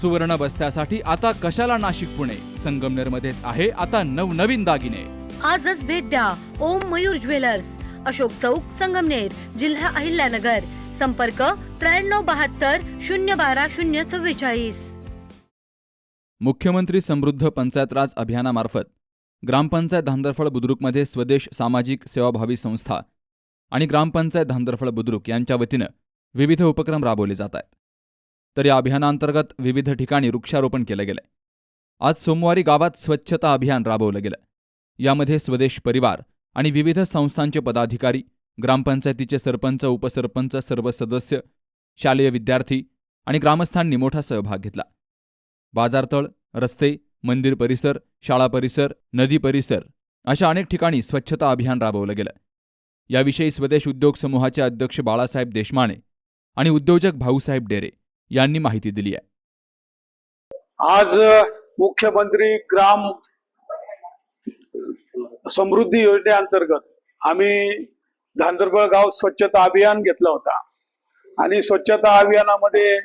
सुवर्ण बस्त्यासाठी आता कशाला नाशिक पुणे? संगमनेर मध्येच आहे आता नवनवीन दागिने. आजच भेट द्या ओम मयूर ज्वेलर्स. अशोक चौक संगमनेर जिल्हा अहिल्यानगर. संपर्क त्र्याण्णव बहात्तर शून्य बारा शून्य चव्वेचाळीस. मुख्यमंत्री समृद्ध पंचायत राज अभियानामार्फत ग्रामपंचायत धांदरफळ बुद्रुकमध्ये स्वदेश सामाजिक सेवाभावी संस्था आणि ग्रामपंचायत धांदरफळ बुद्रुक यांच्या वतीनं विविध उपक्रम राबवले जात आहेत. तर या अभियानांतर्गत विविध ठिकाणी वृक्षारोपण केलं गेलंय आज सोमवारी गावात स्वच्छता अभियान राबवलं गेलं. यामध्ये स्वदेश परिवार आणि विविध संस्थांचे पदाधिकारी ग्रामपंचायतीचे सरपंच उपसरपंच सर्व सदस्य शालेय विद्यार्थी आणि ग्रामस्थांनी मोठा सहभाग घेतला. बाजारतळ रस्ते मंदिर परिसर शाळा परिसर नदी परिसर अशा अनेक ठिकाणी स्वच्छता अभियान राबवलं गेलं. याविषयी स्वदेश उद्योग समूहाचे अध्यक्ष बाळासाहेब देशमाने आणि उद्योजक भाऊसाहेब डेरे यांनी माहिती दिली आहे. आज मुख्यमंत्री ग्राम समृद्धी योजनेअंतर्गत आम्ही धांदरबळ गाव स्वच्छता अभियान घेतला होता. आणि स्वच्छता अभियानामध्ये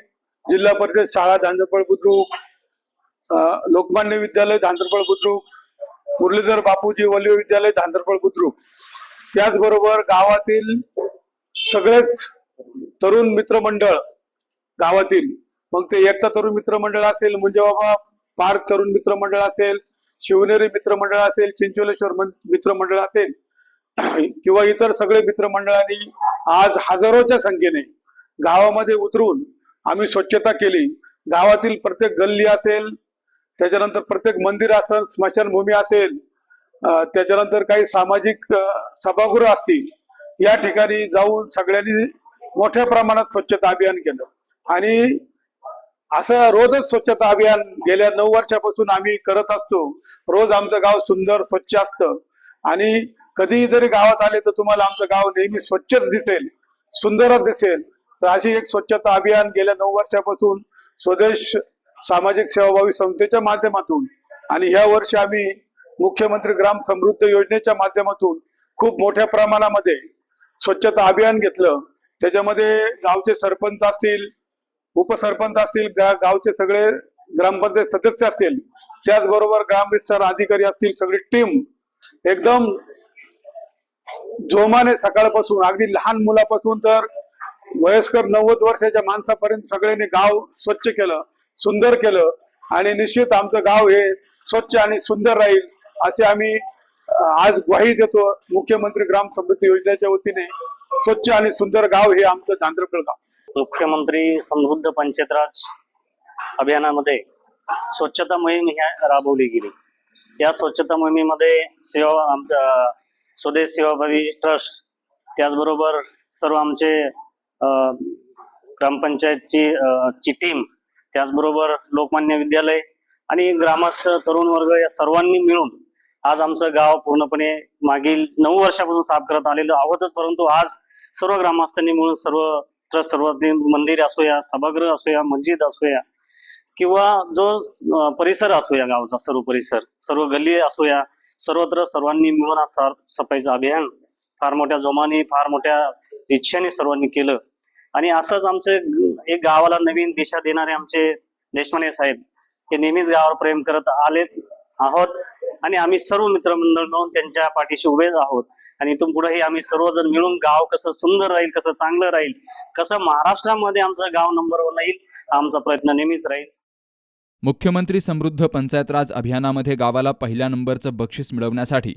जिल्हा परिषद शाळा धांदरबळ बुद्रुक लोकमान्य विद्यालय धांदरबळ बुद्रुक मुरलीधर बापूजी वल्ली विद्यालय धांदरबळ बुद्रुक. त्याचबरोबर गावातील सगळेच तरुण मित्रमंडळ गावातील. मग ते एकता तरुण मित्रमंडळ असेल म्हणजे बाबा पार्क तरुण मित्रमंडळ असेल शिवनेरी मित्रमंडळ असेल चिंचोलेश्वर मित्रमंडळ असेल किंवा इतर सगळे मित्रमंडळांनी आज हजारोच्या संख्येने गावामध्ये उतरून आम्ही स्वच्छता केली. गावातील प्रत्येक गल्ली असेल त्याच्यानंतर प्रत्येक मंदिर असेल स्मशानभूमी असेल त्याच्यानंतर काही सामाजिक सभागृह असतील या ठिकाणी जाऊन सगळ्यांनी मोठ्या प्रमाणात स्वच्छता अभियान केलं. आणि असं रोजच स्वच्छता अभियान गेल्या नऊ वर्षापासून आम्ही करत असतो. रोज आमचं गाव सुंदर स्वच्छ असतं. आणि कधीही जरी गावात आले तर तुम्हाला आमचं गाव नेहमी स्वच्छच दिसेल सुंदरच दिसेल. तर अशी एक स्वच्छता अभियान गेल्या नऊ वर्षापासून स्वदेश सामाजिक सेवाभावी संस्थेच्या माध्यमातून आणि ह्या वर्षी आम्ही मुख्यमंत्री ग्राम समृद्ध योजनेच्या माध्यमातून खूप मोठ्या प्रमाणामध्ये स्वच्छता अभियान घेतलं. त्याच्यामध्ये गावचे सरपंच असतील उपसरपंच असतील गावचे सगळे ग्रामपंचायत सदस्य असतील त्याचबरोबर ग्राम विस्तार अधिकारी असतील सगळी टीम एकदम जोमाने सकाळपासून अगदी लहान मुलापासून तर वयस्कर नव्वद वर्षाच्या माणसापर्यंत सगळ्यांनी गाव स्वच्छ केलं सुंदर केलं आणि निश्चित आमचं गाव हे स्वच्छ आणि सुंदर राहील असे आम्ही आज ग्वाही देतो मुख्यमंत्री ग्राम समृद्धी योजनेच्या वतीने. स्वच्छ आणि सुंदर गाव हे आमचं धांद्रकळ गाव. मुख्यमंत्री समृद्ध पंचायतराज अभियानामध्ये स्वच्छता मोहीम ह्या राबवली गेली. या स्वच्छता मोहिमेमध्ये सेवा आमच्या स्वदेश सेवाभावी ट्रस्ट त्याचबरोबर सर्व आमचे ग्रामपंचायतची ची टीम त्याचबरोबर लोकमान्य विद्यालय आणि ग्रामस्थ तरुण वर्ग या सर्वांनी मिळून आज आमचं गाव पूर्णपणे मागील नऊ वर्षापासून साफ करत आलेलो आहोतच परंतु आज सर्व ग्रामस्थांनी मिळून सर्व सर्व मंदिर असूया सभागृह असूया मस्जिद असूया किंवा जो परिसर असूया गावचा सर्व परिसर सर्व गल्ली असूया सर्वत्र सर्वांनी मिळून आज साफ सफाईचं अभियान फार मोठ्या जोमाने फार मोठ्या इच्छेने सर्वांनी केलं. आणि असंच आमचे एक गावाला नवीन दिशा देणारे आमचे देशमाने साहेब हे नेहमीच गावावर प्रेम करत आले आहोत. आणि आम्ही सर्व मित्रमंडळ मिळून त्यांच्या पाठीशी उभे आहोत. आणि इथून पुढेही आम्ही सर्वजण मिळून गाव कसं सुंदर राहील कसं चांगलं राहील कसं महाराष्ट्रामध्ये आमचं गाव नंबर वन राहील हा आमचा प्रयत्न नेहमीच राहील. मुख्यमंत्री समृद्ध पंचायत राज अभियानामध्ये गावाला पहिल्या नंबरचं बक्षीस मिळवण्यासाठी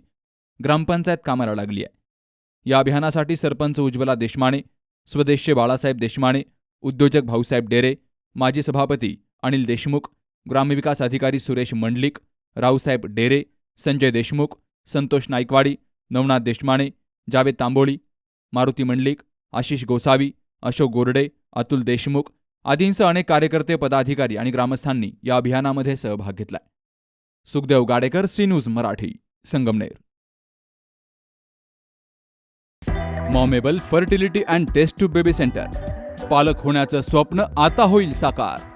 ग्रामपंचायत कामाला लागली आहे. या अभियानासाठी सरपंच उज्ज्वला देशमाने स्वदेशचे बाळासाहेब देशमाने उद्योजक भाऊसाहेब डेरे माजी सभापती अनिल देशमुख ग्रामविकास अधिकारी सुरेश मंडलिक रावसाहेब डेरे संजय देशमुख संतोष नाईकवाडी नवनाथ देशमाने जावेद तांबोळी मारुती मंडलिक आशिष गोसावी अशोक गोरडे अतुल देशमुख आदींसह अनेक कार्यकर्ते पदाधिकारी आणि ग्रामस्थांनी या अभियानामध्ये सहभाग घेतलाय. Sukhdev Gadekar C news Marathi Sangamner. मॉमेबल fertility and test tube baby centre. पालक होण्याचं स्वप्न आता होईल साकार.